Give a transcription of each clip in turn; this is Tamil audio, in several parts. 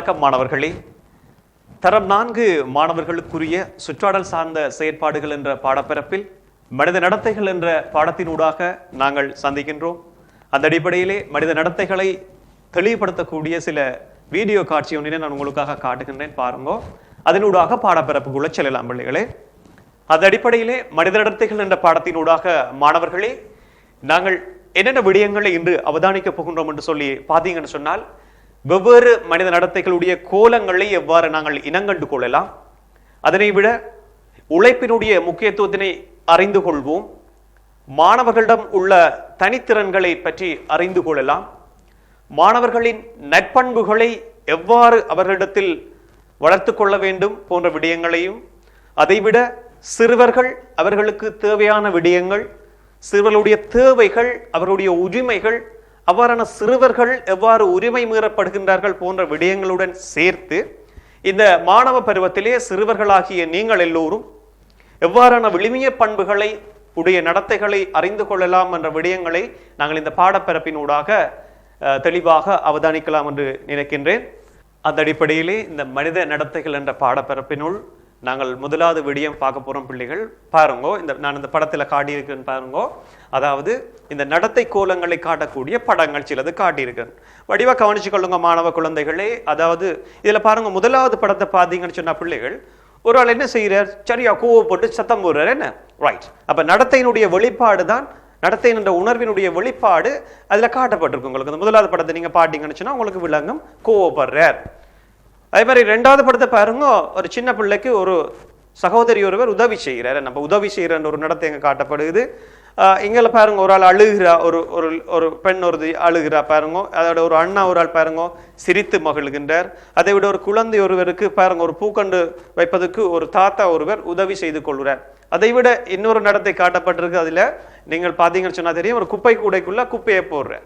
வணக்கம் மாணவர்களே. தரம் நான்கு மாணவர்களுக்குரிய சுற்றாடல் சார்ந்த செயற்பாடுகள் என்ற பாடப்பரப்பில் மனித நடத்தைகள் என்ற பாடத்தினூடாக நாங்கள் சந்திக்கின்றோம். அந்த அடிப்படையிலே மனித நடத்தைகளை தெளிவுபடுத்தக்கூடிய சில வீடியோ காட்சி ஒன்றினை நான் உங்களுக்காக காட்டுகின்றேன் பாருங்க. அதனூடாக பாடப்பரப்புக்குள்ள செல்லலாம் பிள்ளைகளே. அந்த அடிப்படையிலே மனித நடத்தைகள் என்ற பாடத்தினூடாக மாணவர்களே நாங்கள் என்னென்ன விடயங்களை இன்று அவதானிக்க போகின்றோம் என்று சொல்லி பார்த்தீங்கன்னு சொன்னால் வெவ்வேறு மனித நடத்தைகளுடைய கோலங்களை எவ்வாறு நாங்கள் இனங்கண்டு கொள்ளலாம்? அதனை விட உழைப்பினுடைய முக்கியத்துவத்தினை அறிந்து கொள்வோம். மாணவர்களிடம் உள்ள தனித்திறன்களை பற்றி அறிந்து கொள்ளலாம். மாணவர்களின் நற்பண்புகளை எவ்வாறு அவர்களிடத்தில் வளர்த்து கொள்ள வேண்டும் போன்ற விடயங்களையும் அதைவிட சிறுவர்கள் அவர்களுக்கு தேவையான விடயங்கள் சிறுவர்களுடைய தேவைகள் அவர்களுடைய உரிமைகள் அவ்வாறான சிறுவர்கள் எவ்வாறு உரிமை மீறப்படுகின்றார்கள் போன்ற விடயங்களுடன் சேர்த்து இந்த மாணவ பருவத்திலே சிறுவர்களாகிய நீங்கள் எல்லோரும் எவ்வாறான விளிமிய பண்புகளை உடைய நடத்தைகளை அறிந்து கொள்ளலாம் என்ற விடயங்களை நாங்கள் இந்த பாடப்பரப்பினூடாக அஹ், தெளிவாக அவதானிக்கலாம் என்று நினைக்கின்றேன். அந்த அடிப்படையிலே இந்த மனித நடத்தைகள் என்ற பாடப்பரப்பினுள் நாங்கள் முதலாவது விடியம் பார்க்க போகிறோம் பிள்ளைகள். பாருங்கோ இந்த நான் இந்த படத்தில் காட்டியிருக்கேன் பாருங்கோ. அதாவது இந்த நடத்தை கோலங்களை காட்டக்கூடிய படங்கள் சிலது காட்டியிருக்கேன். வடிவாக கவனிச்சு கொள்ளுங்க மாணவ குழந்தைகளே. அதாவது இதில் பாருங்க முதலாவது படத்தை பார்த்தீங்கன்னு சொன்ன பிள்ளைகள் ஒரு ஆள் என்ன செய்கிறார் சரியா கோவப்பட்டு சத்தம் போடுறார் என்ன? ரைட் அப்போ நடத்தையினுடைய வெளிப்பாடு தான் நடத்தை என்ற உணர்வினுடைய வெளிப்பாடு அதில் காட்டப்பட்டிருக்கு. உங்களுக்கு அந்த முதலாவது படத்தை நீங்கள் பாட்டிங்கன்னு சொன்னால் உங்களுக்கு விளங்கும் கோவப்படுறார். அதே மாதிரி ரெண்டாவது படத்தை பாருங்க. ஒரு சின்ன பிள்ளைக்கு ஒரு சகோதரி ஒருவர் உதவி செய்கிறார். நம்ம உதவி செய்கிறன்ற ஒரு நடத்தை எங்கே காட்டப்படுது இங்கே பாருங்க ஒரு ஆள் அழுகிறா ஒரு ஒரு ஒரு பெண் ஒரு அழுகிறா பாருங்க. அதோட ஒரு அண்ணா ஒரு ஆள் பாருங்க சிரித்து மகிழ்கின்றார். அதை விட ஒரு குழந்தை ஒருவருக்கு பாருங்க ஒரு பூக்கண்டு வைப்பதற்கு ஒரு தாத்தா ஒருவர் உதவி செய்து கொள்கிறார். அதை விட இன்னொரு நடத்தை காட்டப்பட்டிருக்கு. அதில் நீங்கள் பார்த்தீங்கன்னு சொன்னால் தெரியும் ஒரு குப்பை கூடைக்குள்ளே குப்பையை போடுறேன்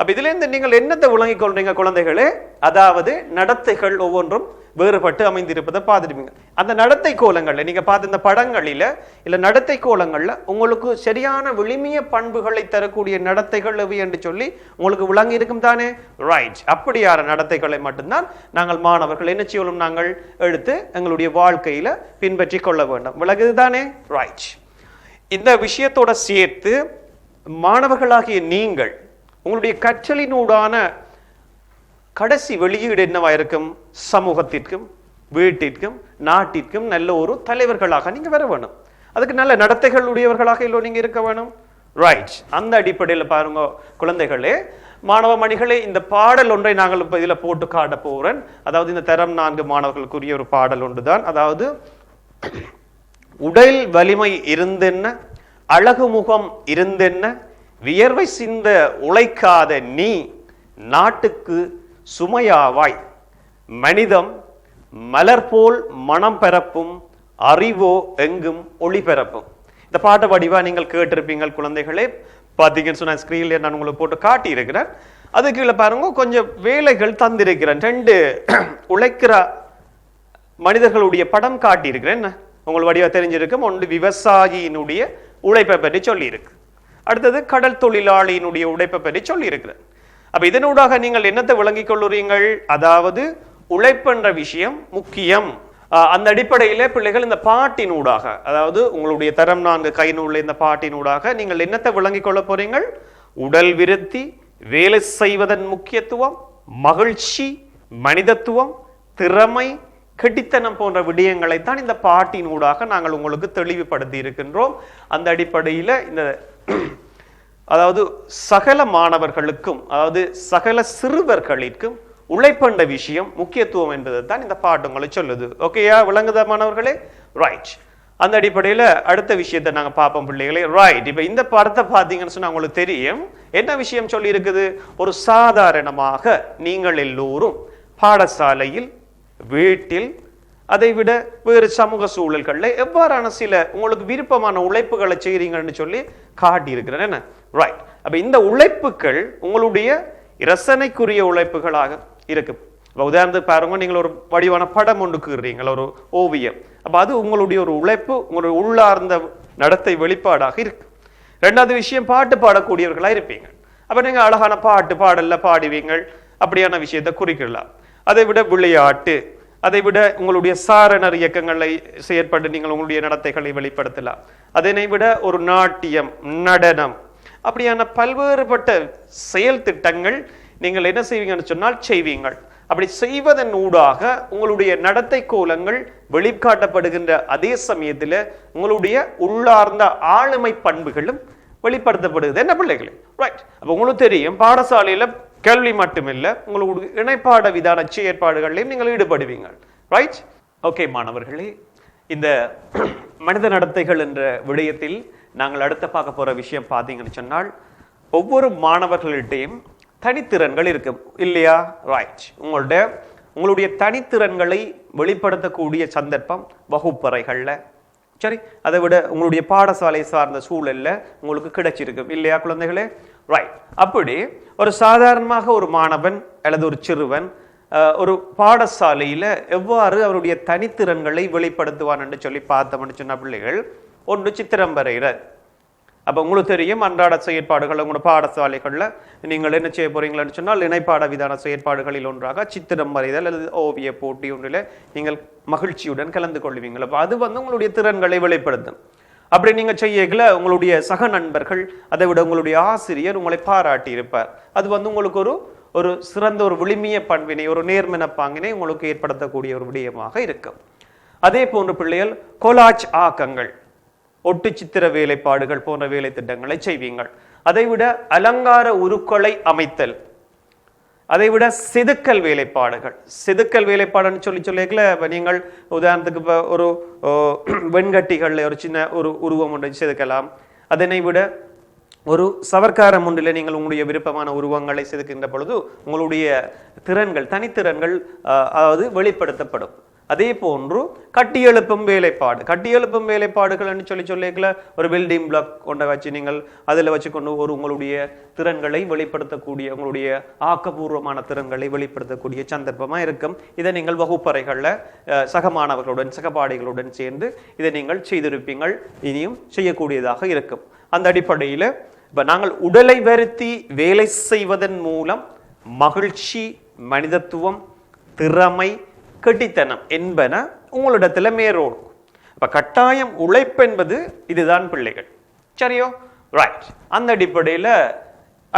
அப்ப இதுல இருந்து நீங்கள் என்னத்தை விளங்கிக் கொள்றீங்க குழந்தைகளே? அதாவது நடத்தைகள் ஒவ்வொன்றும் வேறுபட்டு அமைந்திருப்பதை பார்த்துருப்பீங்க. அந்த நடத்தை கோலங்களில் நீங்க பார்த்த இந்த படங்களில இல்ல நடத்தை கோலங்கள்ல உங்களுக்கு சரியான விளிமிய பண்புகளை தரக்கூடிய நடத்தைகள் எவை என்று சொல்லி உங்களுக்கு விளங்கி இருக்கும் தானே? ரைட் அப்படியான நடத்தைகளை மட்டும்தான் நாங்கள் மாணவர்கள் என்ன செய்யலும் நாங்கள் எடுத்து எங்களுடைய வாழ்க்கையில பின்பற்றி கொள்ள வேண்டும். விளங்குது தானே? ரைட் இந்த விஷயத்தோட சேர்த்து மாணவர்களாகிய நீங்கள் உங்களுடைய கற்றலினூடான கடைசி வெளியீடு என்னவா இருக்கும் சமூகத்திற்கும் வீட்டிற்கும் நாட்டிற்கும் நல்ல ஒரு தலைவர்களாக நீங்க வர வேணும். அதுக்கு நல்ல நடத்தைகள் உடையவர்களாக இல்லை நீங்க இருக்க வேணும். ரைட் அந்த அடிப்படையில் பாருங்க குழந்தைகளே மாணவ மணிகளே இந்த பாடல் ஒன்றை நாங்கள் இப்போ இதில் போட்டு காட்ட போகிறேன் அதாவது இந்த தரம் நான்கு மாணவர்களுக்குரிய ஒரு பாடல் ஒன்று தான் அதாவது உடல் வலிமை இருந்தென்ன அழகு முகம் இருந்தென்ன வியர்வை சிந்த உழைக்காத நீ நாட்டுக்கு சுமையாவாய். மனிதம் மலர் போல் மனம் பெறப்பும் அறிவோ எங்கும் ஒளி பெறப்பும் இந்த பாட்டு வடிவா நீங்கள் கேட்டிருப்பீங்க குழந்தைகளே. பார்த்தீங்கன்னு சொன்ன ஸ்கிரீன்ல நான் உங்களுக்கு போட்டு காட்டியிருக்கிறேன். அது கீழே பாருங்க கொஞ்சம் வேலைகள் தந்திருக்கிறேன். ரெண்டு உழைக்கிற மனிதர்களுடைய படம் காட்டியிருக்கிறேன். என்ன உங்களுக்கு வடிவா தெரிஞ்சிருக்கும். ஒன்று விவசாயியினுடைய உழைப்பை பற்றி சொல்லியிருக்கு. அடுத்தது கடல் தொழிலாளியினுடைய உழைப்பை பற்றி சொல்லியிருக்கிறேன் அப்ப இதனூடாக நீங்கள் என்னத்தை விளங்கிக் கொள்ளுறீங்கள்? அதாவது உழைப்புன்ற விஷயம் முக்கியம். அந்த அடிப்படையில பிள்ளைகள் இந்த பாட்டினூடாக அதாவது உங்களுடைய தரம் நான்கு கைநூல்ல இந்த பாட்டினூடாக நீங்கள் என்னத்தை விளங்கிக் கொள்ள போறீங்கள்? உடல் விருத்தி வேலை செய்வதன் முக்கியத்துவம் மகிழ்ச்சி மனிதத்துவம் திறமை கெட்டித்தனம் போன்ற விடயங்களைத்தான் இந்த பாட்டின் ஊடாக நாங்கள் உங்களுக்கு தெளிவுபடுத்தி இருக்கின்றோம். அந்த அடிப்படையில் இந்த அதாவது சகல மாணவர்களுக்கும் அதாவது சகல சிறுவர்களிற்கும் உழைப்பண்ட விஷயம் முக்கியத்துவம் என்பது தான் இந்த பாட்டு உங்களை சொல்லுது. ஓகேயா விளங்குதா மாணவர்களே? ரைட் அந்த அடிப்படையில் அடுத்த விஷயத்தை நாங்கள் பார்ப்போம் பிள்ளைகளே. ரைட் இப்போ இந்த படத்தை பார்த்தீங்கன்னு சொன்னால் உங்களுக்கு தெரியும். என்ன விஷயம் சொல்லி இருக்குது ஒரு சாதாரணமாக நீங்கள் எல்லோரும் பாடசாலையில் வீட்டில் அதை விட வேறு சமூக சூழல்களில் எவ்வாறான சில உங்களுக்கு விருப்பமான உழைப்புகளை செய்கிறீங்கன்னு சொல்லி காட்டியிருக்கிறேன் என்ன? ரைட் அப்போ இந்த உழைப்புகள் உங்களுடைய ரசனைக்குரிய உழைப்புகளாக இருக்கு. இப்போ உதாரணத்துக்கு பாருங்க நீங்கள் ஒரு வடிவான படம் ஒன்றுக்குறீங்களா ஒரு ஓவியம். அப்போ அது உங்களுடைய ஒரு உழைப்பு உங்களுடைய உள்ளார்ந்த நடத்தை வெளிப்பாடாக இருக்கு. ரெண்டாவது விஷயம் பாட்டு பாடக்கூடியவர்களாக இருப்பீங்க. அப்போ நீங்கள் அழகான பாட்டு பாடல்ல பாடுவீங்கள் அப்படியான விஷயத்தை குறிக்கலாம். அதை விட விளையாட்டு அதை விட உங்களுடைய சாரணர் இயக்கங்களை செயற்பட்டு நீங்கள் உங்களுடைய நடத்தைகளை வெளிப்படுத்தலாம். அதனை விட ஒரு நாட்டியம் நடனம் அப்படியான பல்வேறுபட்ட செயல் திட்டங்கள் நீங்கள் என்ன செய்வீங்கன்னு சொன்னால் செய்வீங்கள். அப்படி செய்வதன் ஊடாக உங்களுடைய நடத்தை கோலங்கள் வெளிக்காட்டப்படுகின்ற அதே சமயத்தில் உங்களுடைய உள்ளார்ந்த ஆளுமை பண்புகளும் வெளிப்படுத்தப்படுகிறது. என்ன பிள்ளைகளே? ரைட் அப்போ உங்களுக்கு தெரியும் பாடசாலையில் கல்வி மட்டுமில்லை உங்களுக்கு இணைப்பாட விதான செயற்பாடுகளையும் நீங்கள் ஈடுபடுவீங்க ரைட் ஓகே மாணவர்களே இந்த மனித நடத்தைகள் என்ற விடயத்தில் நாங்கள் அடுத்த பார்க்க போகிற விஷயம் பார்த்தீங்கன்னு சொன்னால் ஒவ்வொரு மாணவர்கள்ட்டையும் தனித்திறன்கள் இருக்கும் இல்லையா? ரைட் உங்களுடைய உங்களுடைய தனித்திறன்களை வெளிப்படுத்தக்கூடிய சந்தர்ப்பம் வகுப்பறைகளில். சரி அதை விட உங்களுடைய பாடசாலை சார்ந்த சூழலில் உங்களுக்கு கிடைச்சிருக்கும் இல்லையா குழந்தைகளே? ரைட் அப்படி ஒரு சாதாரணமாக ஒரு மாணவன் அல்லது ஒரு சிறுவன் ஒரு பாடசாலையில் எவ்வாறு அவருடைய தனித்திறன்களை வெளிப்படுத்துவான் என்று சொல்லி பார்த்தோம்னு சொன்ன பிள்ளைகள் ஒன்று சித்திரம் வரைகிறார் அப்போ உங்களுக்கு தெரியும் அன்றாட செயற்பாடுகள் உங்களோட பாடசாலைகளில் நீங்கள் என்ன செய்ய போறீங்கன்னு சொன்னால் இணைப்பாட விதான செயற்பாடுகளில் ஒன்றாக சித்திரம் வரைதல் அல்லது ஓவிய போட்டி ஒன்றில் நீங்கள் மகிழ்ச்சியுடன் கலந்து கொள்வீங்கள். அப்போ அது வந்து உங்களுடைய திறன்களை வெளிப்படுத்தும். அப்படி நீங்க செய்யல உங்களுடைய சக நண்பர்கள் அதை விட உங்களுடைய ஆசிரியர் உங்களை பாராட்டி இருப்பார் அது வந்து உங்களுக்கு ஒரு ஒரு சிறந்த ஒரு விளிமிய பண்பினை ஒரு நேர்மன பாங்கினை உங்களுக்கு ஏற்படுத்தக்கூடிய ஒரு விடயமாக இருக்கும். அதே போன்ற பிள்ளைகள் கொலாச் ஆக்கங்கள் ஒட்டு சித்திர வேலைப்பாடுகள் போன்ற வேலை திட்டங்களை செய்வீங்கள் அதைவிட அலங்கார உருக்களை அமைத்தல் அதை விட செதுக்கல் வேலைப்பாடுகள். செதுக்கல் வேலைப்பாடுன்னு சொல்லி சொல்லிக்கல இப்போ நீங்கள் உதாரணத்துக்கு இப்போ ஒரு வெண்கட்டிகளில் ஒரு சின்ன ஒரு உருவம் ஒன்று செதுக்கலாம். அதனை விட ஒரு சவர்க்காரம் ஒன்றில் நீங்கள் உங்களுடைய விருப்பமான உருவங்களை செதுக்கின்ற பொழுது உங்களுடைய திறன்கள் தனித்திறன்கள் அதாவது வெளிப்படுத்தப்படும். அதே போன்று கட்டியெழுப்பும் வேலைப்பாடு. கட்டியெழுப்பும் வேலைப்பாடுகள்னு சொல்லி சொல்லிக்கல ஒரு பில்டிங் பிளாக் கொண்ட வச்சு நீங்கள் அதில் வச்சுக்கொண்டு ஒரு உங்களுடைய திறன்களை வெளிப்படுத்தக்கூடிய உங்களுடைய ஆக்கப்பூர்வமான திறன்களை வெளிப்படுத்தக்கூடிய சந்தர்ப்பமாக இருக்கும். இதை நீங்கள் வகுப்பறைகளில் அஹ், சக மாணவர்களுடன் சகபாடிகளுடன் சேர்ந்து இதை நீங்கள் செய்திருப்பீங்கள். இனியும் செய்யக்கூடியதாக இருக்கும். அந்த அடிப்படையில் இப்போ நாங்கள் உடலை வருத்தி வேலை செய்வதன் மூலம் மகிழ்ச்சி மனிதத்துவம் திறமை கெட்டித்தனம் என்பன உங்களிடத்தில் மேரோடும் இப்போ கட்டாயம் உழைப்பு என்பது இதுதான் பிள்ளைகள். சரியோ? ரைட் அந்த அடிப்படையில்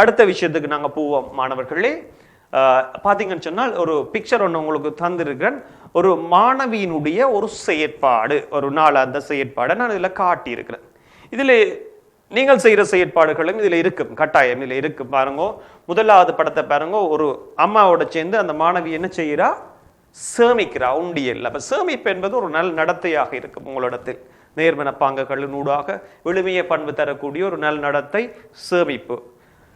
அடுத்த விஷயத்துக்கு நாங்கள் போவோம் மாணவர்களே. பார்த்தீங்கன்னு சொன்னால் ஒரு பிக்சர் ஒன்று உங்களுக்கு தந்திருக்கிறேன். ஒரு மாணவியினுடைய ஒரு செயற்பாடு. ஒரு நாளாந்த செயற்பாடை நான் இதில் காட்டியிருக்கிறேன். இதில் நீங்கள் செய்கிற செயற்பாடுகளும் இதில் இருக்கும். கட்டாயம் இதில் இருக்கும். பாருங்க முதலாவது படத்தை பாருங்க ஒரு அம்மாவோட சேர்ந்து அந்த மாணவி என்ன செய்கிறா? சேமிக்கிற அவுண்டியல் அப்போ சேமிப்பு என்பது ஒரு நல் நடத்தையாக இருக்கும் உங்களிடத்தில். நேர்மனப்பாங்ககளின் ஊடாக விழுமிய பண்பு தரக்கூடிய ஒரு நல் நடத்தை சேமிப்பு.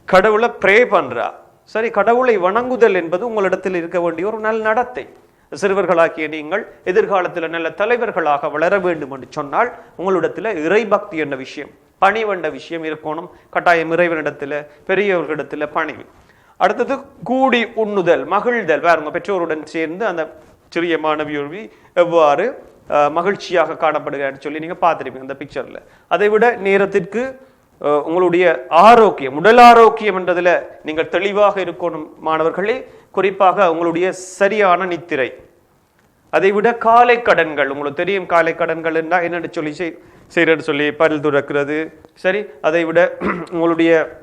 கடவுளை ப்ரே பண்ணுறா சரி கடவுளை வணங்குதல் என்பது உங்களிடத்தில் இருக்க வேண்டிய ஒரு நல் நடத்தை. சிறுவர்களாக்கிய நீங்கள் எதிர்காலத்தில் நல்ல தலைவர்களாக வளர வேண்டும் என்று சொன்னால் உங்களிடத்தில் இறைபக்தி என்ற விஷயம் பணிவென்ற விஷயம் இருக்கணும். கட்டாயம் இறைவனிடத்தில் பெரியவர்களிடத்தில் பணிவு. அடுத்தது கூடி உண்ணுதல் மகிழ்தல். வேற உங்க பெற்றோருடன் சேர்ந்து அந்த சிறிய மாணவியோவி எவ்வாறு மகிழ்ச்சியாக காணப்படுகிறான்னு சொல்லி நீங்க பார்த்துருப்பீங்க அந்த பிக்சர்ல அதை விட நேரத்திற்கு உங்களுடைய ஆரோக்கியம் உடல் ஆரோக்கியம் என்றதுல நீங்கள் தெளிவாக இருக்கணும் மாணவர்களே. குறிப்பாக உங்களுடைய சரியான நித்திரை. அதை விட காலை கடன்கள் உங்களுக்கு தெரியும் காலை கடன்கள் என்ன சொல்லி செய்- சொல்லி பல் துறக்கிறது. சரி அதை விட உங்களுடைய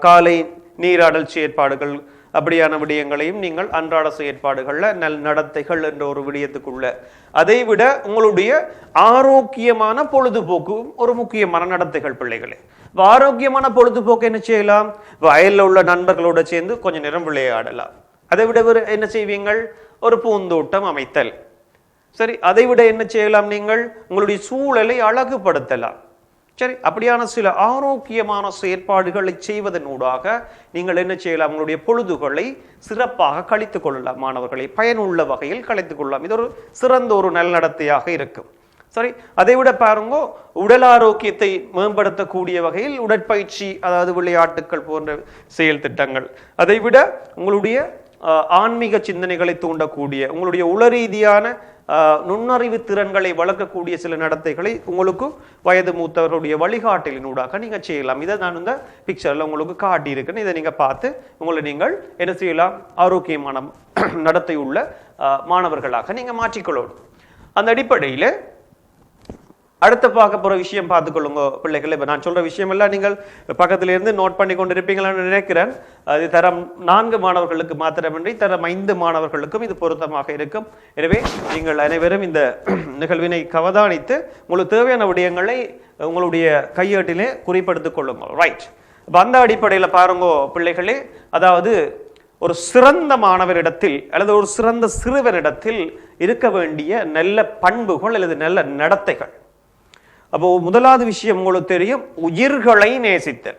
காலை நீராடல் செயற்பாடுகள் அப்படியான விடயங்களையும் நீங்கள் அன்றாட செயற்பாடுகளில் நல் நடத்தைகள் என்ற ஒரு விடயத்துக்குள்ள. அதை விட உங்களுடைய ஆரோக்கியமான பொழுதுபோக்கும் ஒரு முக்கியமான நடத்தைகள் பிள்ளைகளே. ஆரோக்கியமான பொழுதுபோக்கு என்ன செய்யலாம்? வயலில் உள்ள நண்பர்களோட சேர்ந்து கொஞ்ச நேரம் விளையாடலாம். அதை விட என்ன செய்வீங்கள்? ஒரு பூந்தோட்டம் அமைத்தல். சரி அதை விட என்ன செய்யலாம் நீங்கள்? உங்களுடைய சூழலை அழகுபடுத்தலாம். சரி அப்படியான சில ஆரோக்கியமான செயற்பாடுகளை செய்வதனூடாக நீங்கள் என்ன செய்யலாம்? உங்களுடைய பொழுதுகளை சிறப்பாக கழித்து கொள்ளலாம். மாணவர்களை பயனுள்ள வகையில் கழித்து கொள்ளலாம். இது ஒரு சிறந்த ஒரு நல்நடத்தையாக இருக்கும். சரி அதை விட பாருங்க உடல் ஆரோக்கியத்தை மேம்படுத்தக்கூடிய வகையில் உடற்பயிற்சி அதாவது விளையாட்டுக்கள் போன்ற செயல் திட்டங்கள். அதை விட உங்களுடைய ஆன்மீக சிந்தனைகளை தூண்டக்கூடிய உங்களுடைய உளரீதியான நுண்ணறிவு திறன்களை வளர்க்கக்கூடிய சில நடத்தைகளை உங்களுக்கு வயது மூத்தவர்களுடைய வழிகாட்டலினூடாக நீங்கள் செய்யலாம். இதை நான் இந்த பிக்சரில் உங்களுக்கு காட்டியிருக்கேன். இதை நீங்கள் பார்த்து உங்களை நீங்கள் என்ன செய்யலாம்? ஆரோக்கியமான நடத்தை உள்ள மாணவர்களாக நீங்கள் மாற்றிக்கொள்ளணும். அந்த அடிப்படையில் அடுத்து பார்க்க போகிற விஷயம் பார்த்துக்கொள்ளுங்க பிள்ளைகள். இப்போ நான் சொல்கிற விஷயம் எல்லாம் நீங்கள் பக்கத்திலேருந்து நோட் பண்ணி கொண்டு இருப்பீங்களான்னு நினைக்கிறேன். அது தரம் நான்கு மாணவர்களுக்கு மாத்திரமின்றி தரம் ஐந்து மாணவர்களுக்கும் இது பொருத்தமாக இருக்கும். எனவே நீங்கள் அனைவரும் இந்த நிகழ்வினை கவதானித்து உங்களுக்கு தேவையான விடயங்களை உங்களுடைய கையேட்டிலே குறிப்படுத்திக் கொள்ளுங்கள். ரைட் இப்போ அந்த அடிப்படையில் பாருங்க பிள்ளைகளே. அதாவது ஒரு சிறந்த மாணவரிடத்தில் அல்லது ஒரு சிறந்த சிறுவரிடத்தில் இருக்க வேண்டிய நல்ல பண்புகள் அல்லது நல்ல நடத்தைகள். அப்போ முதலாவது விஷயம் உங்களுக்கு தெரியும் உயிர்களை நேசித்தல்.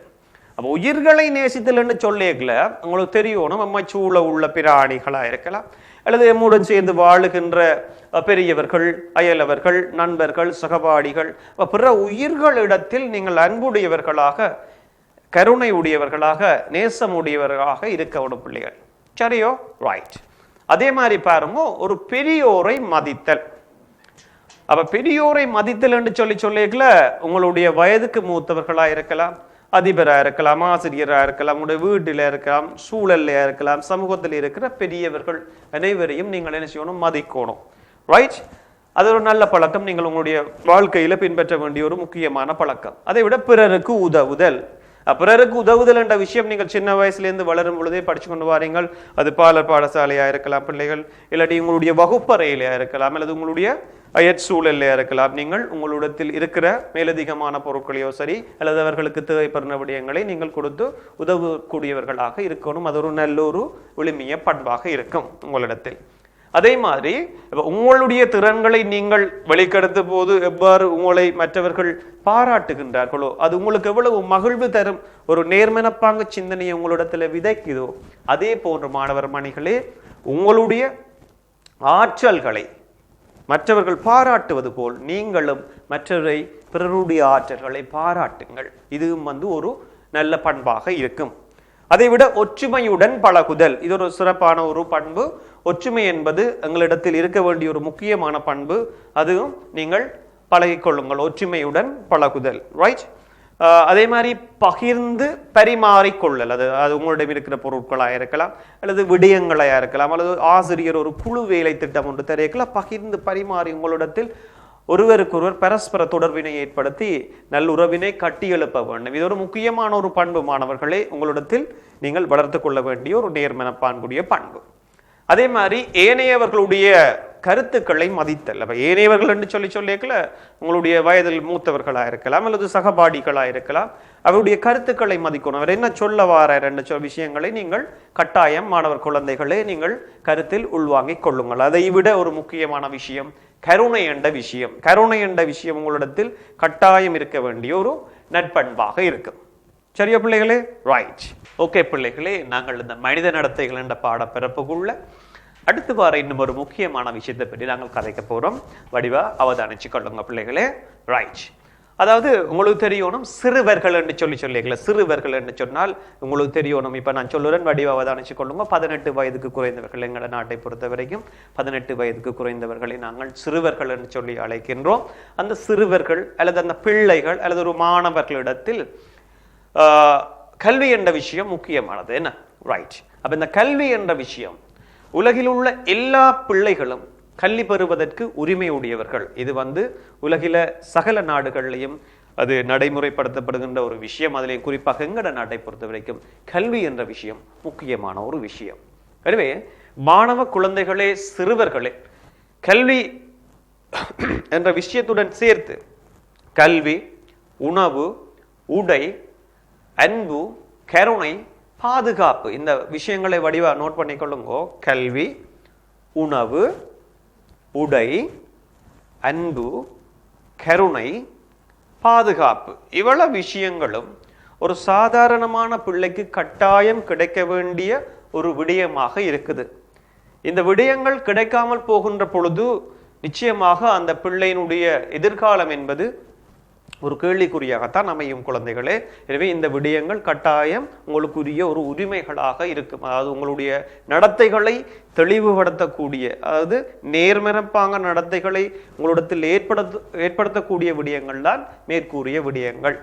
அப்போ உயிர்களை நேசித்தல் என்று சொல்லிக்கல உங்களுக்கு தெரியும் நம்ம சூழ உள்ள பிராணிகளா இருக்கலாம். அல்லது எம்முடன் சேர்ந்து வாழுகின்ற பெரியவர்கள் அயலவர்கள் நண்பர்கள் சகபாடிகள் பிற உயிர்களிடத்தில் நீங்கள் அன்புடையவர்களாக கருணை உடையவர்களாக நேசம் உடையவர்களாக இருக்கணும் பிள்ளைகள். சரியோ? ரைட் அதே மாதிரி பாருங்க ஒரு பெரியோரை மதித்தல். அப்ப பெரியோரை மதித்தல் என்று சொல்லி சொல்லிக்கல உங்களுடைய வயதுக்கு மூத்தவர்களா இருக்கலாம் அதிபராக இருக்கலாம் ஆசிரியராக இருக்கலாம் உங்களுடைய வீட்டில் இருக்கலாம் சூழல்ல இருக்கலாம் சமூகத்தில் இருக்கிற பெரியவர்கள் அனைவரையும் நீங்கள் என்ன செய்யணும்? மதிக்கணும். ரைட் அது ஒரு நல்ல பழக்கம். நீங்கள் உங்களுடைய வாழ்க்கையில் பின்பற்ற வேண்டிய ஒரு முக்கியமான பழக்கம். அதை விட பிறருக்கு உதவுதல். பிறருக்கு உதவுதல் என்ற விஷயம் நீங்கள் சின்ன வயசுலேருந்து வளரும் பொழுதே படிச்சு கொண்டு வாரீங்கள். அது பாலர் பாடசாலையாக இருக்கலாம் பிள்ளைகள் இல்லாட்டி உங்களுடைய வகுப்பறையிலையா இருக்கலாம் அல்லது உங்களுடைய அயற் சூழல்லையா இருக்கலாம். நீங்கள் உங்களிடத்தில் இருக்கிற மேலதிகமான பொருட்களையோ சரி அல்லது அவர்களுக்கு தேவைப்படுற விடயங்களை நீங்கள் கொடுத்து உதவக்கூடியவர்களாக இருக்கணும். அது ஒரு நல்ல ஒரு எளிமைய பண்பாக இருக்கும் உங்களிடத்தில். அதே மாதிரி உங்களுடைய திறன்களை நீங்கள் வெளிக்கெடுத்த போது எவ்வாறு உங்களை மற்றவர்கள் பாராட்டுகின்றார்களோ அது உங்களுக்கு எவ்வளவு மகிழ்வு தரும் ஒரு நேர்மனப்பாங்க சிந்தனையை உங்களிடத்துல விதைக்குதோ அதே போன்ற மாணவர் மணிகளே உங்களுடைய ஆற்றல்களை மற்றவர்கள் பாராட்டுவது போல் நீங்களும் மற்றவரை பிறருடைய ஆற்றல்களை பாராட்டுங்கள். இதுவும் வந்து ஒரு நல்ல பண்பாக இருக்கும். அதை விட ஒற்றுமையுடன் பழகுதல் இது ஒரு சிறப்பான ஒரு பண்பு. ஒற்றுமை என்பது எங்களிடத்தில் இருக்க வேண்டிய ஒரு முக்கியமான பண்பு. அதுவும் நீங்கள் பழகிக்கொள்ளுங்கள் ஒற்றுமையுடன் பழகுதல். ரைட் அதே மாதிரி பகிர்ந்து பரிமாறிக்கொள்ளல் அது அது உங்களிடம் இருக்கிற பொருட்களாக இருக்கலாம் அல்லது விடயங்களாக இருக்கலாம் அல்லது ஆசிரியர் ஒரு குழு வேலை திட்டம் ஒன்று தெரியக்கலாம் பகிர்ந்து பரிமாறி உங்களிடத்தில் ஒருவருக்கொருவர் பரஸ்பர தொடர்பினை ஏற்படுத்தி நல்லுறவினை கட்டியெழுப்ப வேண்டும். இது ஒரு முக்கியமான ஒரு பண்பு மாணவர்களே. உங்களிடத்தில் நீங்கள் வளர்த்து கொள்ள வேண்டிய ஒரு நேர்மனப்பான்குடைய பண்பு. அதே மாதிரி ஏனையவர்களுடைய கருத்துக்களை மதித்தல். அப்போ ஏனையவர்கள் என்று சொல்லி சொல்லியிருக்கல உங்களுடைய வயதில் மூத்தவர்களாக இருக்கலாம் அல்லது சகபாடிகளாக இருக்கலாம் அவருடைய கருத்துக்களை மதிக்கணும். அவர் என்ன சொல்ல வாரார் என்ற சொல் விஷயங்களை நீங்கள் கட்டாயம் மாணவர் குழந்தைகளே நீங்கள் கருத்தில் உள்வாங்கிக் கொள்ளுங்கள். அதை விட ஒரு முக்கியமான விஷயம் கருணை என்ற விஷயம். கருணை என்ற விஷயம் உங்களிடத்தில் கட்டாயம் இருக்க வேண்டிய ஒரு நட்பண்பாக இருக்கும். சரியா பிள்ளைகளே. ரைட் ஓகே பிள்ளைகளே நாங்கள் இந்த மனித நடத்தைகள் என்ற பாடப்பிறப்புக்குள்ள அடுத்து வார இன்னும் ஒரு முக்கியமான விஷயத்தை பற்றி நாங்கள் கதைக்க போகிறோம் வடிவா அவதானிச்சு கொள்ளுங்க பிள்ளைகளே. ரைட் அதாவது உங்களுக்கு தெரியணும் சிறுவர்கள் என்று சொல்லி சொல்லிக்கல சிறுவர்கள் என்று சொன்னால் உங்களுக்கு தெரியணும் இப்போ நான் சொல்லுறேன் வடிவ அவதானிச்சு கொள்ளுங்க. பதினெட்டு வயதுக்கு குறைந்தவர்கள் எங்களோட நாட்டை பொறுத்த வரைக்கும் பதினெட்டு வயதுக்கு குறைந்தவர்களை நாங்கள் சிறுவர்கள் என்று சொல்லி அழைக்கின்றோம். அந்த சிறுவர்கள் அல்லது அந்த பிள்ளைகள் அல்லது ஒரு மாணவர்களிடத்தில் கல்வி என்ற விஷயம் முக்கியமானது என்ன ரைட் அப்போ இந்த கல்வி என்ற விஷயம் உலகில் உள்ள எல்லா பிள்ளைகளும் கல்வி பெறுவதற்கு உரிமை உடையவர்கள் இது வந்து உலகில சகல நாடுகள்லையும் அது நடைமுறைப்படுத்தப்படுகின்ற ஒரு விஷயம் அதிலே குறிப்பாக எங்கட நாட்டை பொறுத்த வரைக்கும் கல்வி என்ற விஷயம் முக்கியமான ஒரு விஷயம் எனவே மாணவ குழந்தைகளே சிறுவர்களே கல்வி என்ற விஷயத்துடன் சேர்த்து கல்வி உணவு உடை அன்பு கருணை பாதுகாப்பு. இந்த விஷயங்களை வடிவா நோட் பண்ணிக்கொள்ளுங்கோ கல்வி உணவு உடை அன்பு கருணை பாதுகாப்பு. இவ்வளவு விஷயங்களும் ஒரு சாதாரணமான பிள்ளைக்கு கட்டாயம் கிடைக்க வேண்டிய ஒரு விடயமாக இருக்குது. இந்த விடயங்கள் கிடைக்காமல் போகின்ற பொழுது நிச்சயமாக அந்த பிள்ளையினுடைய எதிர்காலம் என்பது ஒரு கேள்விக்குறியாகத்தான் அமையும் குழந்தைகளே. எனவே இந்த விடயங்கள் கட்டாயம் உங்களுக்குரிய ஒரு உரிமைகளாக இருக்கும். அதாவது உங்களுடைய நடத்தைகளை தெளிவுபடுத்தக்கூடிய அதாவது நேர்மறப்பாங்க நடத்தைகளை உங்களிடத்தில் ஏற்படுத்த ஏற்படுத்தக்கூடிய விடயங்கள் தான் மேற்கூறிய விடயங்கள்.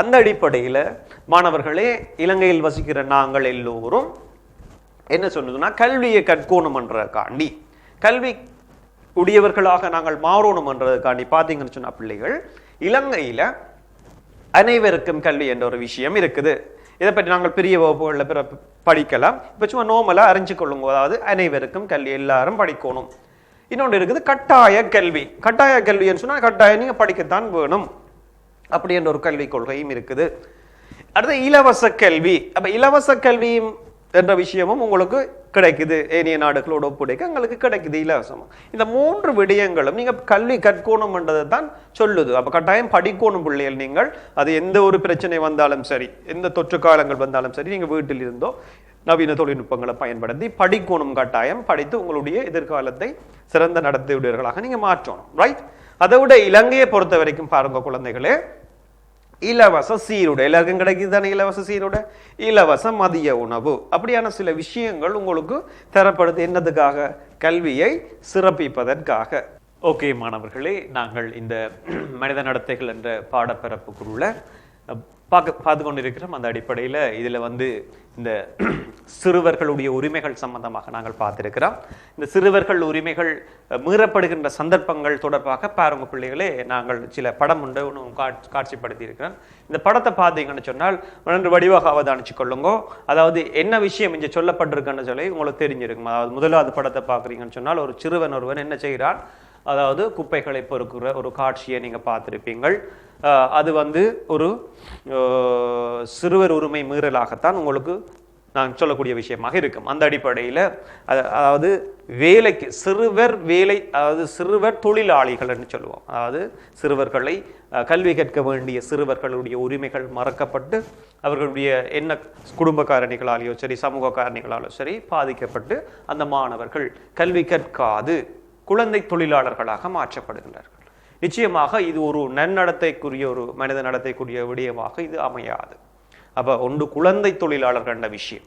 அந்த அடிப்படையில் மாணவர்களே இலங்கையில் வசிக்கிற நாங்கள் எல்லோரும் என்ன சொன்னதுன்னா கல்வியை கற்கணுமன்றதுக்காண்டி கல்வி உடையவர்களாக நாங்கள் மாறணுமன்றதுக்காண்டி பார்த்தீங்கன்னு சொன்னால் பிள்ளைகள் இலங்கையில் அனைவருக்கும் கல்வி என்ற ஒரு விஷயம் இருக்குது. இதை பற்றி நாங்கள் பெரிய வகுப்புகளில் பிற படிக்கலாம். இப்போ சும்மா நோமலாக அறிஞ்சு கொள்ளுங்க அதாவது அனைவருக்கும் கல்வி எல்லாரும் படிக்கணும். இன்னொன்று இருக்குது கட்டாய கல்வி. கட்டாய கல்வின்னு சொன்னால் கட்டாயம் நீங்கள் படிக்கத்தான் வேணும். அப்படி என்ற ஒரு கல்விக் கொள்கையும் இருக்குது. அடுத்து இலவச கல்வி. அப்போ இலவச கல்வியும் என்ற விஷயமும் உங்களுக்கு கிடைக்குது ஏனைய நாடுகளோட ஒப்படைக்க எங்களுக்கு கிடைக்குது இலவசமாக இந்த மூன்று விடயங்களும் நீங்கள் கல்வி கற்கணும்ன்றதை தான் சொல்லுது. அப்போ கட்டாயம் படிக்கணும் பிள்ளைகள் நீங்கள். அது எந்த ஒரு பிரச்சனை வந்தாலும் சரி எந்த தொற்று காலங்கள் வந்தாலும் சரி நீங்கள் வீட்டில் இருந்தோ நவீன தொழில்நுட்பங்களை பயன்படுத்தி படிக்கணும் கட்டாயம் படித்து உங்களுடைய எதிர்காலத்தை சிறந்த நடத்தியுடையவர்களாக நீங்கள் மாற்றணும். ரைட் அதை விட இலங்கையை பொறுத்த வரைக்கும் பாருங்க குழந்தைகளே இலவச சீருடை. எல்லாருக்கும் கிடைக்குது தானே இலவச சீருடை? இலவச மதிய உணவு. அப்படியான சில விஷயங்கள் உங்களுக்கு தரப்படுது. என்னதுக்காக? கல்வியை சிறப்பிப்பதற்காக. ஓகே மாணவர்களே. நாங்கள் இந்த மனித நடத்தைகள் என்ற பாடப்பரப்புக்குள்ள பார்க்க பார்த்து கொண்டிருக்கிறோம் அந்த அடிப்படையில் இதில் வந்து இந்த சிறுவர்களுடைய உரிமைகள் சம்பந்தமாக நாங்கள் பார்த்துருக்கிறோம். இந்த சிறுவர்கள் உரிமைகள் மீறப்படுகின்ற சந்தர்ப்பங்கள் தொடர்பாக பாருங்க பிள்ளைகளே நாங்கள் சில படம் உண்டு ஒன்று காட்சி காட்சிப்படுத்தி இருக்கிறோம் இந்த படத்தை பார்த்தீங்கன்னு சொன்னால் நன்று வடிவாக அவதானிச்சு கொள்ளுங்கோ. அதாவது என்ன விஷயம் இங்கே சொல்லப்பட்டிருக்குன்னு சொல்லி உங்களுக்கு தெரிஞ்சிருக்கும். அதாவது முதலாவது படத்தை பார்க்குறீங்கன்னு சொன்னால் ஒரு சிறுவன் ஒருவன் என்ன செய்கிறான்? அதாவது குப்பைகளை பொறுக்கிற ஒரு காட்சியை நீங்கள் பார்த்துருப்பீங்கள். அது வந்து ஒரு சிறுவர் உரிமை மீறலாகத்தான் உங்களுக்கு நான் சொல்லக்கூடிய விஷயமாக இருக்கும். அந்த அடிப்படையில் அதாவது வேலைக்கு சிறுவர் வேலை அதாவது சிறுவர் தொழிலாளிகள்னு சொல்லுவோம். அதாவது சிறுவர்களை கல்வி கற்க வேண்டிய சிறுவர்களுடைய உரிமைகள் மறக்கப்பட்டு அவர்களுடைய என்ன குடும்ப காரணிகளாலேயோ சரி சமூக காரணிகளாலோ சரி பாதிக்கப்பட்டு அந்த மாணவர்கள் கல்வி கற்காது. குழந்தை தொழிலாளர்களாக மாற்றப்படுகின்றார்கள். நிச்சயமாக இது ஒரு நன்னடத்தைக்குரிய ஒரு மனித நடத்தைக்குரிய விடயமாக இது அமையாது. அப்போ ஒன்று குழந்தை தொழிலாளர்கள் என்ற விஷயம்.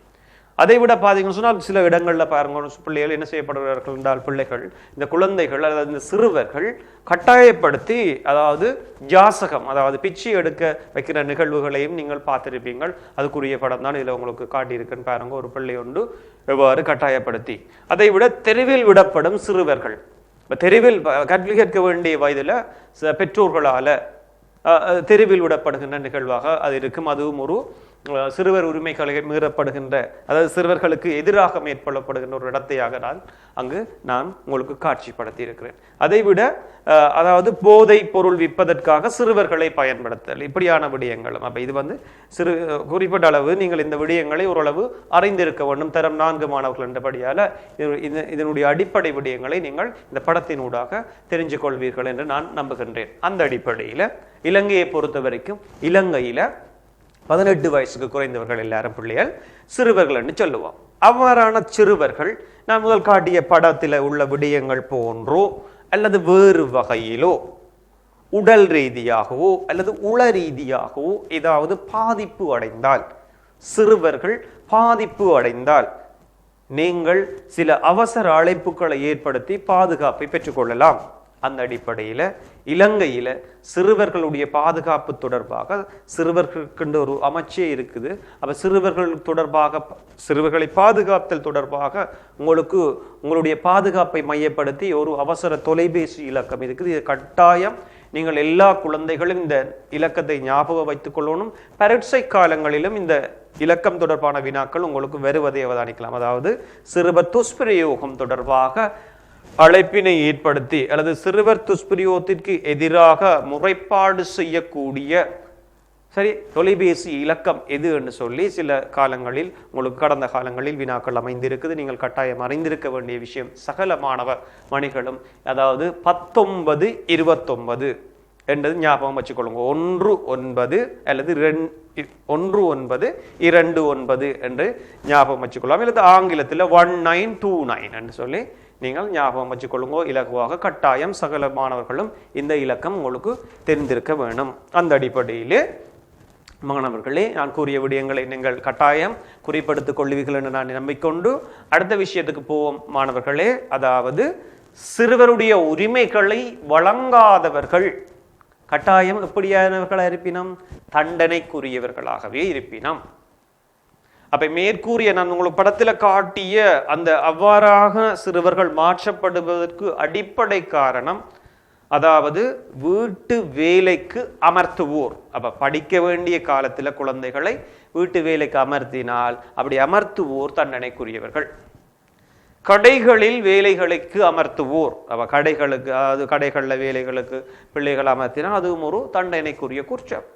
அதை விட பார்த்தீங்கன்னு சொன்னால் சில இடங்களில் பாருங்க பிள்ளைகள் என்ன செய்யப்படுகிறார்கள் என்றால் பிள்ளைகள் இந்த குழந்தைகள் அதாவது இந்த சிறுவர்கள் கட்டாயப்படுத்தி அதாவது ஜாசகம் அதாவது பிச்சை எடுக்க வைக்கிற நிகழ்வுகளையும் நீங்கள் பார்த்திருப்பீங்கள். அதுக்குரிய படம் தான் இதில் உங்களுக்கு காட்டியிருக்குன்னு பாருங்க ஒரு பிள்ளை ஒன்று எவ்வாறு கட்டாயப்படுத்தி. அதை விட தெருவில் விடப்படும் சிறுவர்கள். இப்போ தெருவில் ப- கல்வி கற்க வேண்டிய வயதில் பெற்றோர்களால் தெருவில் விடப்படுகின்ற நிகழ்வாக அது இருக்கும். அதுவும் ஒரு சிறுவர் உரிமைகளை மீறப்படுகின்ற அதாவது சிறுவர்களுக்கு எதிராக மேற்கொள்ளப்படுகின்ற ஒரு இடத்தையாக நான் அங்கு நான் உங்களுக்கு காட்சிப்படுத்தி இருக்கிறேன் அதைவிட அதாவது போதை பொருள் விற்பதற்காக சிறுவர்களை பயன்படுத்தல் இப்படியான விடயங்களும். அப்போ இது வந்து சிறு குறிப்பிட்ட அளவு நீங்கள் இந்த விடயங்களை ஓரளவு அறிந்திருக்க வேண்டும். தரம் நான்கு மாணவர்கள் என்றபடியால் இது- இதனுடைய அடிப்படை விடயங்களை நீங்கள் இந்த படத்தினூடாக தெரிஞ்சு கொள்வீர்கள் என்று நான் நம்புகின்றேன். அந்த அடிப்படையில் இலங்கையை பொறுத்த வரைக்கும் இலங்கையில் பதினெட்டு வயசுக்கு குறைந்தவர்கள் எல்லாரும் பிள்ளைகள் சிறுவர்கள் என்று சொல்லுவோம். அவ்வாறான சிறுவர்கள் நான் முதல் காட்டிய படத்தில் உள்ள விடயங்கள் போன்றோ அல்லது வேறு வகையிலோ உடல் ரீதியாகவோ அல்லது உள ரீதியாகவோ ஏதாவது பாதிப்பு அடைந்தால் சிறுவர்கள் பாதிப்பு அடைந்தால் நீங்கள் சில அவசர அழைப்புகளை ஏற்படுத்தி பாதுகாப்பை பெற்றுக்கொள்ளலாம். அந்த அடிப்படையில் இலங்கையில் சிறுவர்களுடைய பாதுகாப்பு தொடர்பாக சிறுவர்களுக்கு ஒரு அமைச்சே இருக்குது. அப்போ சிறுவர்கள் தொடர்பாக சிறுவர்களை பாதுகாத்தல் தொடர்பாக உங்களுக்கு உங்களுடைய பாதுகாப்பை மையப்படுத்தி ஒரு அவசர தொலைபேசி இலக்கம் இருக்குது. இது கட்டாயம் நீங்கள் எல்லா குழந்தைகளும் இந்த இலக்கத்தை ஞாபகம் வைத்துக் கொள்ளணும். பரீட்சை காலங்களிலும் இந்த இலக்கம் தொடர்பான வினாக்கள் உங்களுக்கு வருவதை அவதானிக்கலாம். அதாவது சிறுவர் துஷ்பிரயோகம் தொடர்பாக அழைப்பினை ஏற்படுத்தி அல்லது சிறுவர் துஷ்பிரயோகத்திற்கு எதிராக முறைப்பாடு செய்யக்கூடிய சரி தொலைபேசி இலக்கம் எது என்று சொல்லி சில காலங்களில் உங்களுக்கு கடந்த காலங்களில் வினாக்கள் அமைந்திருக்குது. நீங்கள் கட்டாயம் அறிந்திருக்க வேண்டிய விஷயம் சகல மாணவ மணிகளும் அதாவது பத்தொன்பது இருபத்தொன்பது என்றது ஞாபகம் வச்சுக்கொள்ளுங்க. ஒன்று ஒன்பது அல்லது ரெண் இ- ஒன்று ஒன்பது இரண்டு ஒன்பது என்று ஞாபகம் வச்சுக்கொள்ளலாம். அல்லது ஆங்கிலத்தில் ஒன் நைன் டூ நைன் என்று சொல்லி நீங்கள் ஞாபகம் வச்சுக்கொள்ளுங்கோ இலகுவாக கட்டாயம் சகல மாணவர்களும் இந்த இலக்கம் உங்களுக்கு தெரிந்திருக்க வேணும். அந்த அடிப்படையிலே மாணவர்களே நான் கூறிய விடயங்களை நீங்கள் கட்டாயம் குறிப்படுத்திக் கொள்வீர்கள் என்று நான் நம்பிக்கொண்டு அடுத்த விஷயத்துக்கு போவோம் மாணவர்களே. அதாவது சிறுவருடைய உரிமைகளை வழங்காதவர்கள் கட்டாயம் எப்படியானவர்களாக இருப்பினும்? தண்டனைக்குரியவர்களாகவே இருப்பினம். அப்ப மேற்கூறிய நான் உங்களுக்கு படத்தில் காட்டிய அந்த அவ்வாறாக சிறுவர்கள் மாற்றப்படுவதற்கு அடிப்படை காரணம் அதாவது வீட்டு வேலைக்கு அமர்த்துவோர். அப்ப படிக்க வேண்டிய காலத்தில் குழந்தைகளை வீட்டு வேலைக்கு அமர்த்தினால் அப்படி அமர்த்துவோர் தண்டனைக்குரியவர்கள். கடைகளில் வேலைகளுக்கு அமர்த்துவோர். அவ கடைகளுக்கு அது கடைகளில் வேலைகளுக்கு பிள்ளைகள் அமர்த்தினால் அதுவும் ஒரு தண்டனைக்குரிய குற்றம்.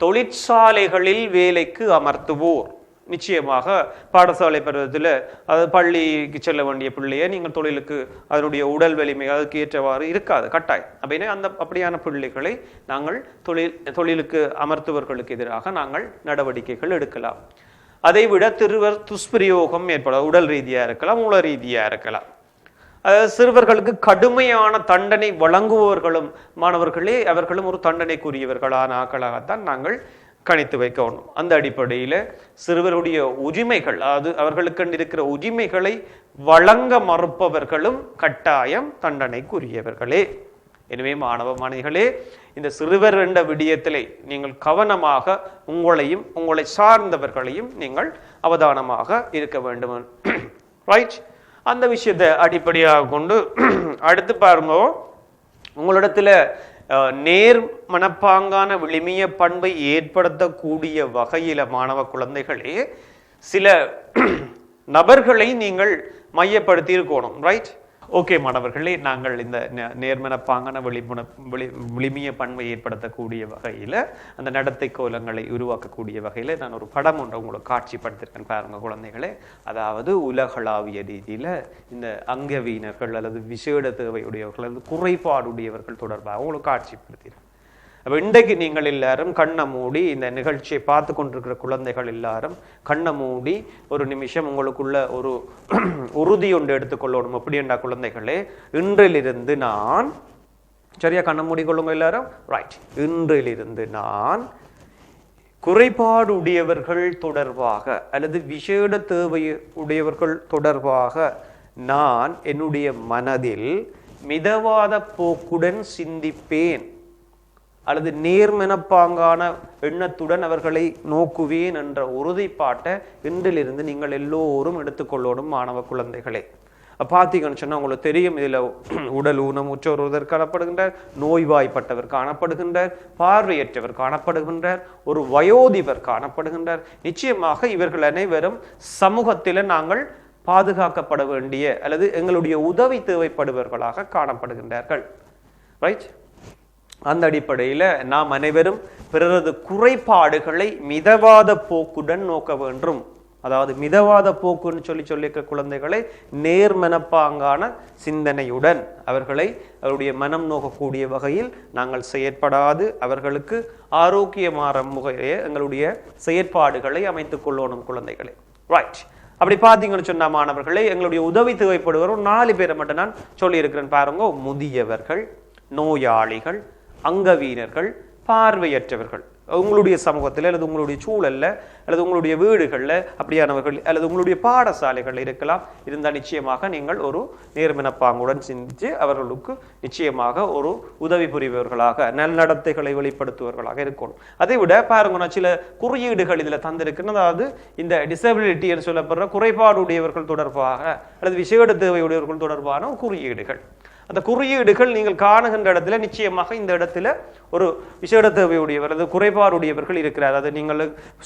தொழிற்சாலைகளில் வேலைக்கு அமர்த்துவோர். நிச்சயமாக பாடசாலை பருவத்தில் அது பள்ளிக்கு செல்ல வேண்டிய பிள்ளையை நீங்கள் தொழிலுக்கு அதனுடைய உடல் வலிமை அதுக்கு ஏற்றவாறு இருக்காது கட்டாயம். அப்படின்னா அந்த அப்படியான பிள்ளைகளை நாங்கள் தொழில் தொழிலுக்கு அமர்த்துவர்களுக்கு எதிராக நாங்கள் நடவடிக்கைகள் எடுக்கலாம். அதை விட திருவர் துஷ்பிரயோகம் ஏற்பட உடல் ரீதியா இருக்கலாம் உள ரீதியாக இருக்கலாம். அதாவது சிறுவர்களுக்கு கடுமையான தண்டனை வழங்குபவர்களும் மாணவர்களே அவர்களும் ஒரு தண்டனைக்குரியவர்களான ஆக்களாகத்தான் நாங்கள் கணித்து வைக்கணும் அந்த அடிப்படையில் சிறுவருடைய உரிமைகள் அதாவது அவர்களுக்கு இருக்கிற உரிமைகளை வழங்க மறுப்பவர்களும் கட்டாயம் தண்டனைக்குரியவர்களே. எனவே மாணவ மாணவிகளே இந்த சிறுவர் என்ற விடயத்திலே நீங்கள் கவனமாக உங்களையும் உங்களை சார்ந்தவர்களையும் நீங்கள் அவதானமாக இருக்க வேண்டும். ரைட் அந்த விஷயத்தை அடிப்படையாக கொண்டு அடுத்து பாருங்க. உங்களிடத்துல நேர் மனப்பாங்கான விளிமிய பண்பை ஏற்படுத்தக்கூடிய வகையில் மாணவ குழந்தைகளே சில நபர்களை நீங்கள் மையப்படுத்தி இருக்கணும் ரைட் ஓகே மாணவர்களே நாங்கள் இந்த நே- விழிப்புண விழி விளி விளிமிய பண்பை ஏற்படுத்தக்கூடிய வகையில் அந்த நடத்தை கோலங்களை உருவாக்கக்கூடிய வகையில் நான் ஒரு படம் ஒன்று உங்களுக்கு காட்சிப்படுத்திருக்கேன் பாருங்கள் குழந்தைகளே. அதாவது உலகளாவிய ரீதியில் இந்த அங்கவீனர்கள் அல்லது விசேட தேவையுடையவர்கள் அல்லது குறைபாடுடையவர்கள் தொடர்பாக உங்களுக்கு காட்சிப்படுத்தியிருக்கேன். அப்போ இன்றைக்கு நீங்கள் எல்லாரும் கண்ணை மூடி இந்த நிகழ்ச்சியை பார்த்து கொண்டிருக்கிற குழந்தைகள் எல்லாரும் கண்ணை மூடி ஒரு நிமிஷம் உங்களுக்குள்ள ஒரு உறுதி ஒன்று எடுத்துக்கொள்ளணும் எப்படி குழந்தைகளே? இன்றிலிருந்து நான் சரியா கண்ணை மூடிக்கொள்ளுங்க எல்லாரும்? ரைட் இன்றிலிருந்து நான் குறைபாடு உடையவர்கள் தொடர்பாக அல்லது விசேட தேவை உடையவர்கள் தொடர்பாக நான் என்னுடைய மனதில் மிதவாத போக்குடன் சிந்திப்பேன். அல்லது நேர்மெனப்பாங்கான எண்ணத்துடன் அவர்களை நோக்குவேன் என்ற உறுதிப்பாட்டை இன்றிலிருந்து நீங்கள் எல்லோரும் எடுத்துக்கொள்ளணும் மாணவ குழந்தைகளே. பார்த்தீங்கன்னு சொன்னால் உங்களுக்கு தெரியும் இதில் உடல் ஊனம் ஊனமுற்றொருவர் காணப்படுகின்றார் நோய்வாய்ப்பட்டவர் காணப்படுகின்றார் பார்வையற்றவர் காணப்படுகின்றார் ஒரு வயோதிபர் காணப்படுகின்றார். நிச்சயமாக இவர்கள் அனைவரும் சமூகத்தில் நாங்கள் பாதுகாக்கப்பட வேண்டிய அல்லது எங்களுடைய உதவி தேவைப்படுபவர்களாக காணப்படுகின்றார்கள். ரைட் அந்த அடிப்படையில் நாம் அனைவரும் பிறரது குறைபாடுகளை மிதவாத போக்குடன் நோக்க வேண்டும். அதாவது மிதவாத போக்குன்னு சொல்லி சொல்லியிருக்க குழந்தைகளை நேர்மனப்பாங்கான சிந்தனையுடன் அவர்களை அவருடைய மனம் நோக்கக்கூடிய வகையில் நாங்கள் செயற்படாது. அவர்களுக்கு ஆரோக்கியமான முறையே எங்களுடைய செயற்பாடுகளை அமைத்துக் கொள்ளணும் குழந்தைகளை. ரைட் அப்படி பார்த்தீங்கன்னு சொன்ன மாணவர்களே எங்களுடைய உதவி தேவைப்படுவரும் நாலு பேரை மட்டும் நான் சொல்லியிருக்கிறேன் பாருங்க. முதியவர்கள் நோயாளிகள் அங்கவீனர்கள் பார்வையற்றவர்கள். உங்களுடைய சமூகத்தில் அல்லது உங்களுடைய சூழல்ல அல்லது உங்களுடைய வீடுகளில் அப்படியானவர்கள் அல்லது உங்களுடைய பாடசாலைகள் இருக்கலாம். இருந்தால் நிச்சயமாக நீங்கள் ஒரு நேர்மனப்பாங்குடன் சிந்தித்து அவர்களுக்கு நிச்சயமாக ஒரு உதவி புரிபவர்களாக நல்நடத்தைகளை வெளிப்படுத்துபவர்களாக இருக்கணும். அதை விட பாருங்க சில குறியீடுகள் இதில் தந்திருக்குன்னு அதாவது இந்த டிசபிலிட்டி என்று சொல்லப்படுற குறைபாடுடையவர்கள் தொடர்பாக அல்லது விசேட தேவையுடையவர்கள் தொடர்பான குறியீடுகள். அந்த குறியீடுகள் நீங்கள் காணுகின்ற இடத்துல நிச்சயமாக இந்த இடத்துல ஒரு விசேட தேவையுடையவர் அல்லது குறைபாடுடையவர்கள் இருக்கிறார். அது நீங்கள்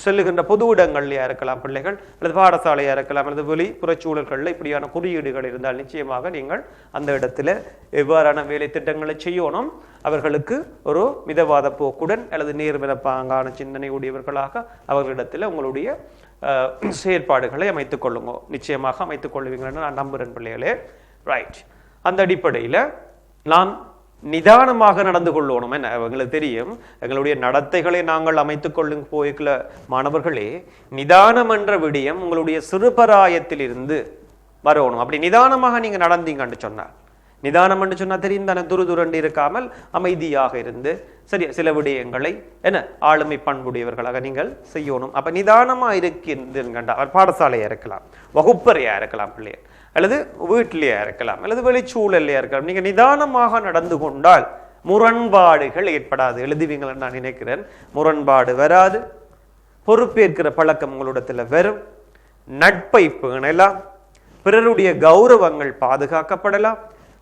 செல்லுகின்ற பொது இடங்கள்லையா இருக்கலாம் பிள்ளைகள் அல்லது பாடசாலையா இருக்கலாம் அல்லது வெளி புறச்சூழல்களில் இப்படியான குறியீடுகள் இருந்தால் நிச்சயமாக நீங்கள் அந்த இடத்துல எவ்வாறான வேலை திட்டங்களை செய்யணும் அவர்களுக்கு ஒரு மிதவாத போக்குடன் அல்லது நேர்மிதப்பாங்கான சிந்தனை உடையவர்களாக அவர்களிடத்தில் உங்களுடைய செயற்பாடுகளை அமைத்துக் கொள்ளுங்க. நிச்சயமாக அமைத்துக் கொள்வீங்கன்னு நான் நம்புறேன் பிள்ளைகளே. ரைட் அந்த அடிப்படையில் நாம் நிதானமாக நடந்து கொள்ளணும் என்ன? எங்களுக்கு தெரியும். எங்களுடைய நடத்தைகளை நாங்கள் அமைத்துக் கொள்ளும் போய்க்குள்ள மாணவர்களே நிதானம் என்ற விடயம் உங்களுடைய சிறுபராயத்திலிருந்து வரணும். அப்படி நிதானமாக நீங்கள் நடந்தீங்கன்னு சொன்னார். நிதானம் என்று சொன்னால் தெரியும் தானே துரு துரண்டு இருக்காமல் அமைதியாக இருந்து சரி சில விடயங்களை என்ன ஆளுமை பண்புடையவர்களாக நீங்கள் செய்யணும். அப்ப நிதானமா இருக்கின்றா அவர் பாடசாலையா இருக்கலாம் வகுப்பறையா இருக்கலாம் பிள்ளைகள் அல்லது வீட்டிலேயே இருக்கலாம் அல்லது வெளிச்சூழல்லையா இருக்கலாம். நீங்கள் நிதானமாக நடந்து கொண்டால் முரண்பாடுகள் ஏற்படாது. எழுதுவீங்கள்னு நான் நினைக்கிறேன். முரண்பாடு வராது. பொறுப்பேற்கிற பழக்கம் உங்களிடத்தில் வரும். நட்பை பேணலாம். பிறருடைய கௌரவங்கள் பாதுகாக்கப்படலாம்.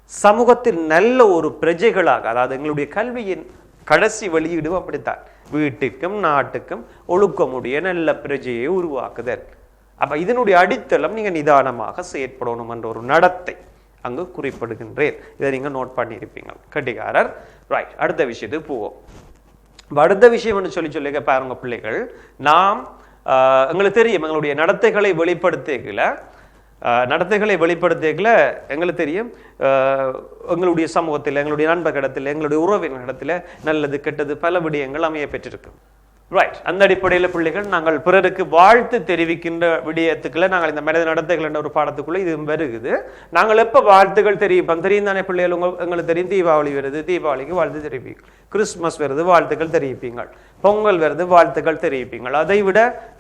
சமூகத்தில் நல்ல ஒரு பிரஜைகளாக அதாவது எங்களுடைய கல்வியின் கடைசி வெளியீடும் அப்படித்தான். வீட்டுக்கும் நாட்டுக்கும் ஒழுக்கமுடைய நல்ல பிரஜையை உருவாக்குதல். அப்ப இதனுடைய அடித்தளம் நீங்க நிதானமாக செயற்படணும் என்ற ஒரு நடத்தை அங்கு குறிப்பிடுகின்றேன். இதை நீங்க நோட் பண்ணியிருப்பீங்க. கட்டிகாரர் ரைட் அடுத்த விஷயத்துக்கு போவோம். அடுத்த விஷயம்னு சொல்லி சொல்லி பாருங்க பிள்ளைகள். நாம் எங்களுக்கு தெரியும் எங்களுடைய நடத்தைகளை வெளிப்படுத்திக்கல. நடத்தைகளை வெளிப்படுத்திக்கல. எங்களுக்கு தெரியும் எங்களுடைய சமூகத்தில் எங்களுடைய நண்பர்களிடத்தில் எங்களுடைய உறவினர்களிடத்தில் நல்லது கெட்டது பல விடயங்கள் அமைய பெற்றிருக்கு. ரைட் அந்த அடிப்படையில் பிள்ளைகள் நாங்கள் பிறருக்கு வாழ்த்து தெரிவிக்கின்ற விடயத்துக்குள்ள நாங்கள் இந்த மனித நடத்தைகள் என்ற ஒரு பாடத்துக்குள்ள இது வருகுது. நாங்கள் எப்ப வாழ்த்துகள் தெரிவிப்போம்? தெரியும் தானே பிள்ளைகள்? உங்க எங்களுக்கு தெரியும். தீபாவளி வருது. தீபாவளிக்கு வாழ்த்து தெரிவிப்பீங்க கிறிஸ்துமஸ் வருது. வாழ்த்துக்கள் தெரிவிப்பீங்கள். பொங்கல் வருது வாழ்த்துக்கள் தெரிவிப்பீங்கள். அதை விட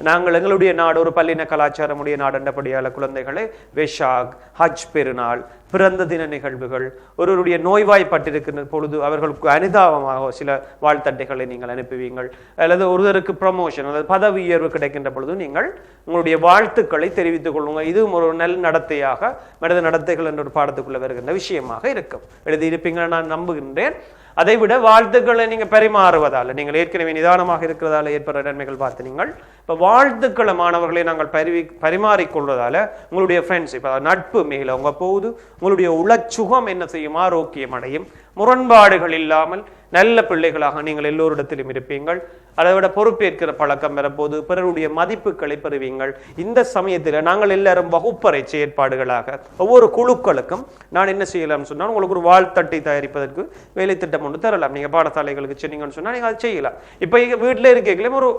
நாங்கள் எங்களுடைய நாடு ஒரு பல்லின கலாச்சாரமுடைய நாடண்டபடியால் குழந்தைகளை வெஷாக் ஹஜ் பெருநாள் பிறந்த தின நிகழ்வுகள் ஒருவருடைய நோய்வாய்ப்பட்டிருக்கின்ற பொழுது அவர்களுக்கு அனுதாபமாக சில வாழ்த்தட்டைகளை நீங்கள் அனுப்புவீங்கள். அல்லது ஒருவருக்கு ப்ரமோஷன் அல்லது பதவி உயர்வு கிடைக்கின்ற பொழுது நீங்கள் உங்களுடைய வாழ்த்துக்களை தெரிவித்துக் கொள்ளுங்க. இதுவும் ஒரு நல்ல நடத்தையாக மனித நடத்தைகள் என்ற ஒரு பாடத்துக்குள்ள வருகின்ற விஷயமாக இருக்கும். எழுதியிருப்பீங்க நான் நம்புகின்றேன். அதை விட வாழ்த்துக்களை நீங்க பரிமாறுவதால் நீங்கள் ஏற்கனவே நிதானமாக இருக்கிறதால ஏற்படுற நன்மைகள் பார்த்து நீங்கள் இப்போ வாழ்த்துக்களை மாணவர்களை நாங்கள் பரிவி பரிமாறிக்கொள்வதால உங்களுடைய ஃப்ரெண்ட்ஸ் அதாவது நட்பு மேல உங்க போகுது உங்களுடைய உளச்சுகம் என்ன செய்யும்? ஆரோக்கியம் அடையும். முரண்பாடுகள் இல்லாமல் நல்ல பிள்ளைகளாக நீங்கள் எல்லோரிடத்திலும் இருப்பீங்கள். அதை விட பொறுப்பேற்கிற பழக்கம் வரப்போது பிறருடைய மதிப்புகளை பெறுவீங்கள். இந்த சமயத்தில் நாங்கள் எல்லாரும் வகுப்பறை செயற்பாடுகளாக ஒவ்வொரு குழுக்களுக்கும் நான் என்ன செய்யலாம்னு சொன்னால் உங்களுக்கு ஒரு வாழ்த்தட்டை தயாரிப்பதற்கு வேலை திட்டம் ஒன்று தரலாம். நீங்கள் பாடசாலைகளுக்கு சொன்னீங்கன்னு சொன்னால் நீங்கள் அதை செய்யலாம். இப்போ இங்க வீட்டில் இருக்கீங்களே ஒரு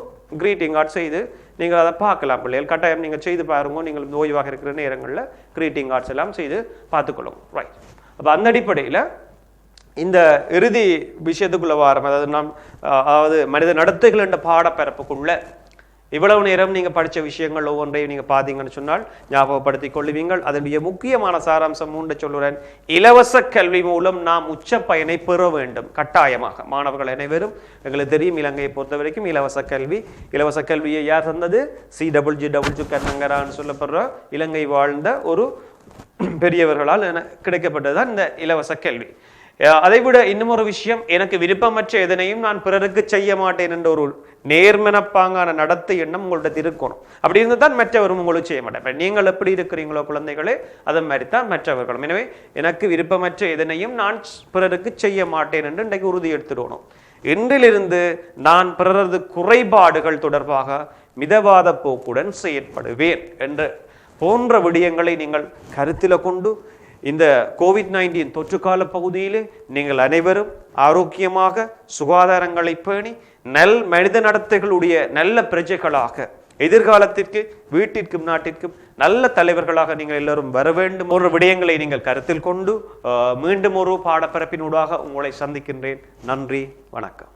கிரீட்டிங் கார்டு செய்து நீங்கள் அதை பார்க்கலாம் பிள்ளைகள். கட்டாயம் நீங்கள் செய்து பாருங்க நீங்கள் ஓய்வாக இருக்கிற நேரங்களில் கிரீட்டிங் கார்ட்ஸ் எல்லாம் செய்து பார்த்துக்கொள்ளும் ரைட் அப்போ அந்த அடிப்படையில் இந்த இறுதி விஷயத்துக்குள்ள வாரம் அதாவது நாம் அதாவது மனித நடத்தைகள் என்ற பாடப்பரப்புக்குள்ள இவ்வளவு நேரம் நீங்கள் படித்த விஷயங்கள் ஒவ்வொன்றையும் நீங்கள் பார்த்தீங்கன்னு சொன்னால் ஞாபகப்படுத்திக் கொள்ளுவீங்கள் அதனுடைய முக்கியமான சாராம்சம் மூன்று சொல்லுறேன். இலவச கல்வி மூலம் நாம் உச்ச பயனை பெற வேண்டும். கட்டாயமாக. மாணவர்கள் அனைவரும் எங்களுக்கு தெரியும் இலங்கையை பொறுத்த வரைக்கும் இலவச கல்வி. இலவச கல்வியை யார் தந்தது? C double G double G கண்ணங்கரான்னு சொல்லப்படுற இலங்கை வாழ்ந்த ஒரு பெரியவர்களால் என- கிடைக்கப்பட்டதுதான் இந்த இலவச கல்வி. அதை விட இன்னும் ஒரு விஷயம் எனக்கு விருப்பமற்ற எதனையும் நான் பிறருக்கு செய்ய மாட்டேன் என்ற ஒரு நேர்மனப்பாங்கான நடத்தை எண்ணம் உங்கள்ட்ட இருக்கணும். அப்படி இருந்து தான் மற்றவரும் உங்களுக்கு செய்ய மாட்டேன் நீங்கள் எப்படி இருக்கிறீங்களோ குழந்தைகளே அதை மாதிரி தான் மற்றவர்களும். எனவே எனக்கு விருப்பமற்ற எதனையும் நான் பிறருக்கு செய்ய மாட்டேன் என்று இன்றைக்கு உறுதி எடுத்துடணும். இன்றிலிருந்து நான் பிறரது குறைபாடுகள் தொடர்பாக மிதவாத போக்குடன் செயற்படுவேன் என்று போன்ற விடயங்களை நீங்கள் கருத்தில் கொண்டு இந்த கோவிட் நைன்டீன் தொற்றுக்கால பகுதியிலே நீங்கள் அனைவரும் ஆரோக்கியமாக சுகாதாரங்களை பேணி நல் மனித நடத்தைகளுடைய நல்ல பிரஜைகளாக எதிர்காலத்திற்கு வீட்டிற்கும் நாட்டிற்கும் நல்ல தலைவர்களாக நீங்கள் எல்லாரும் வர வேண்டும். ஒரு விடயங்களை நீங்கள் கருத்தில் கொண்டு மீண்டும் ஒரு பாடப்பரப்பினூடாக உங்களை சந்திக்கின்றேன். நன்றி வணக்கம்.